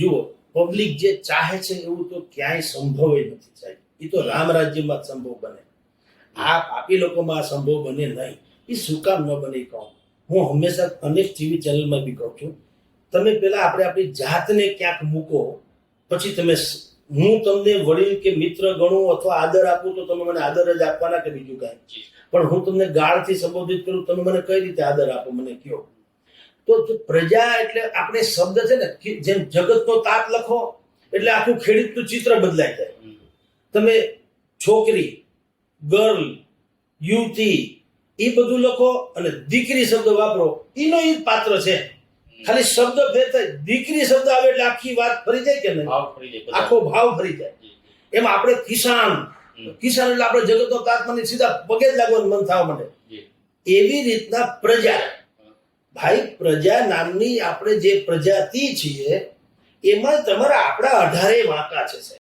જુઓ પબ્લિક જે ચાહે છે એવું તો ક્યાંય સંભવ નથી સાહેબ. એ તો રામ રાજ્યમાં સંભવ બને. આ પાપી લોકોમાં આ સંભવ બને નહીં. એ શું કામ ન બને કહું. હું હંમેશા અનેક ટીવી ચેનલમાં બી કહું છું. તમે પેલા આપણે આપણી જાતને ક્યાંક મૂકો, પછી તમે હું તમને વડીલ કે મિત્ર ગણું અથવા આદર આપું તો તમે મને આદર જ આપવાના કે બીજું કાંઈ? પણ હું તમને ગાળથી સંબોધિત કરું તમે મને કઈ રીતે આદર આપો? મને કયો તો પ્રજા એટલે આપણે શબ્દ છે ને જેમ જગતનો તાત લખો એટલે આખું ખેડૂતનું ચિત્ર બદલાઈ જાય. તમે છોકરી ગર્લ યુવતી એ બધું લખો અને દીકરી શબ્દ વાપરો. એનો એ પાત્ર છે. ખાલી શબ્દ ફેર થાય. દીકરી શબ્દ આવે એટલે આખી વાત ફરી જાય કે નહીં. આખો ભાવ ફરી જાય. એમાં આપણે કિસાન. કિસાન એટલે આપણે જગતનો તાત મને સીધા પગે જ લાગવાનું મન થવા માંડે. એવી રીતના પ્રજા. ભાઈ પ્રજા નામની આપણે જે પ્રજાતિ છીએ એમાં તમારા આપણા અઢારે વાંકા છે સાહેબ.